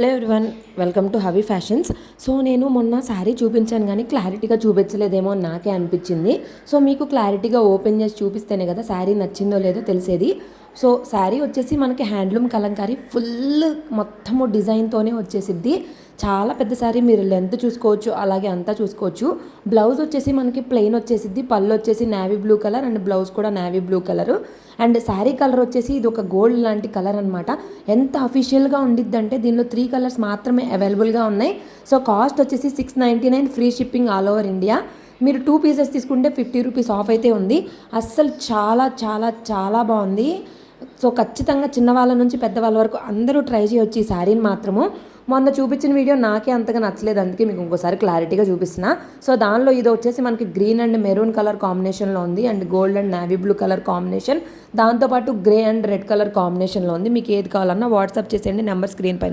Hello everyone welcome to Havi fashions so నేను మొన్న శారీ చూపించాను కానీ క్లారిటీగా చూపించలేదేమో అని నాకే అనిపించింది. సో మీకు క్లారిటీగా ఓపెన్ చేసి చూపిస్తేనే కదా శారీ నచ్చిందో లేదో తెలిసేది. సో శారీ వచ్చేసి మనకి హ్యాండ్లూమ్ కలంకారీ ఫుల్ మొత్తము డిజైన్తోనే వచ్చేసిద్ది. చాలా పెద్ద శారీ మీరు లెంత్ చూసుకోవచ్చు అలాగే అంతా చూసుకోవచ్చు. బ్లౌజ్ వచ్చేసి మనకి ప్లెయిన్ వచ్చేసిద్ది. పళ్ళు వచ్చేసి navy blue colour and blouse కూడా navy blue colour and sari colour వచ్చేసి ఇది ఒక గోల్డ్ లాంటి కలర్ అనమాట ఎంత అఫీషియల్గా ఉండిద్ది అంటే దీనిలో త్రీ కలర్స్ మాత్రమే అవైలబుల్గా ఉన్నాయి. సో కాస్ట్ వచ్చేసి six ninety nine free shipping all over India మీరు టూ పీసెస్ తీసుకుంటే ఫిఫ్టీ రూపీస్ ఆఫ్ అయితే ఉంది. అస్సలు చాలా చాలా చాలా బాగుంది. సో ఖచ్చితంగా చిన్నవాళ్ళ నుంచి పెద్దవాళ్ళ వరకు అందరూ ట్రై చేయొచ్చు ఈ శారీని మాత్రము. మొన్న చూపించిన వీడియో నాకే అంతగా నచ్చలేదు అందుకే మీకు ఇంకోసారి క్లారిటీగా చూపిస్తున్నా. సో దానిలో ఇది వచ్చేసి మనకి గ్రీన్ అండ్ మెరూన్ కలర్ కాంబినేషన్లో ఉంది and gold and navy blue colour combination. దాంతోపాటు గ్రే అండ్ రెడ్ కలర్ కాంబినేషన్లో ఉంది. మీకు ఏది కావాలన్నా వాట్సాప్ చేసేయండి నెంబర్ స్క్రీన్ పైన